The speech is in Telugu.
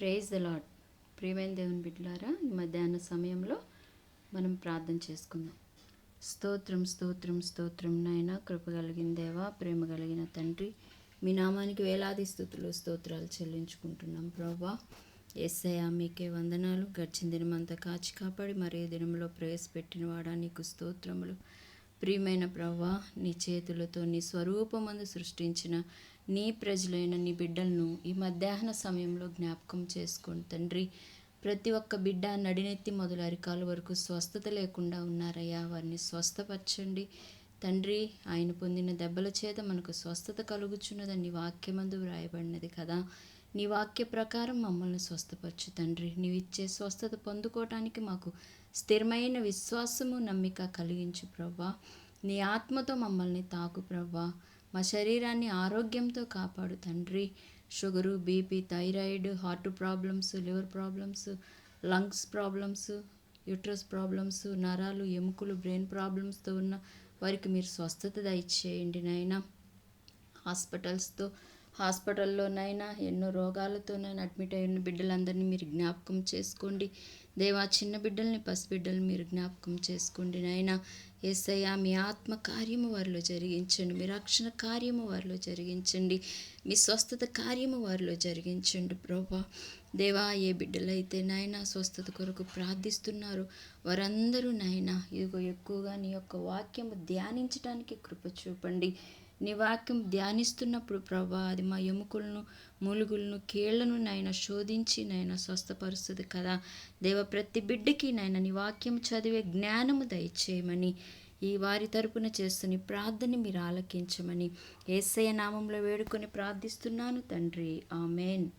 ప్రేజ్ ద లాడ్ ప్రియమైన దేవుని బిడ్డలారా ఈ మధ్యాహ్న సమయంలో మనం ప్రార్థన చేసుకుందాం. స్తోత్రం స్తోత్రం స్తోత్రం నాయన కృప కలిగిన దేవా ప్రేమ కలిగిన తండ్రి మీ నామానికి వేలాది స్థుతులు స్తోత్రాలు చెల్లించుకుంటున్నాం ప్రభా. ఎస్ఐయా మీకే వందనాలు. గడిచిన దినమంతా కాచి కాపాడి మరే దినంలో ప్రవేశపెట్టిన వాడా నీకు స్తోత్రములు. ప్రియమైన ప్రవ్వా నీ చేతులతో నీ స్వరూపమందు సృష్టించిన నీ ప్రజలైన నీ బిడ్డలను ఈ మధ్యాహ్న సమయంలో జ్ఞాపకం చేసుకోండి తండ్రి ప్రతి ఒక్క బిడ్డ నడినెత్తి మొదలు అరికాల వరకు స్వస్థత లేకుండా ఉన్నారయ్యా. వారిని స్వస్థపరచండి. తండ్రి ఆయన పొందిన దెబ్బల చేత మనకు స్వస్థత కలుగుచున్నదని వాక్యమందు వ్రాయబడినది కదా. నీ వాక్య ప్రకారం మమ్మల్ని స్వస్థపరచు తండ్రి. నీవిచ్చే ఇచ్చే స్వస్థత పొందుకోవటానికి మాకు స్థిరమైన విశ్వాసము నమ్మిక కలిగించు ప్రవ్వా. నీ ఆత్మతో మమ్మల్ని తాకు ప్రవ్వా. మా శరీరాన్ని ఆరోగ్యంతో కాపాడు తండ్రి. Sugar BP thyroid heart problems liver problems lungs problems uterus problems నరాలు ఎముకలు బ్రెయిన్ ప్రాబ్లమ్స్తో ఉన్న వారికి మీరు స్వస్థత దయచేయండి నాయన. హాస్పిటల్స్తో హాస్పిటల్లోనైనా ఎన్నో రోగాలతోనైనా అడ్మిట్ అయిన బిడ్డలందరినీ మీరు జ్ఞాపకం చేసుకోండి. దేవా చిన్న బిడ్డల్ని పసిబిడ్డల్ని మీరు జ్ఞాపకం చేసుకోండి నాయన. ఏసయ్యా మీ ఆత్మ కార్యము వారిలో జరిగించండి. మీ రక్షణ కార్యము వారిలో జరిగించండి. మీ స్వస్థత కార్యము వారిలో జరిగించండి ప్రభా. దేవా ఏ బిడ్డలైతే నాయన స్వస్థత కొరకు ప్రార్థిస్తున్నారు వారందరూ నాయన ఇదిగో ఎక్కువగా నీ యొక్క వాక్యము ధ్యానించడానికి కృప చూపండి. నీ వాక్యం ధ్యానిస్తున్నప్పుడు ప్రభా అది మా ఎముకలను మూలుగులను కీళ్ళను నాయన శోధించి నాయన స్వస్థపరుస్తుంది కదా. దేవ ప్రతి బిడ్డకి నాయన నీ వాక్యం చదివే జ్ఞానము దయచేయమని ఈ వారి తరపున చేస్తున్న ప్రార్థన మీరు ఆలకించమని ఏసయ నామంలో వేడుకొని ప్రార్థిస్తున్నాను తండ్రి. ఆమెన్.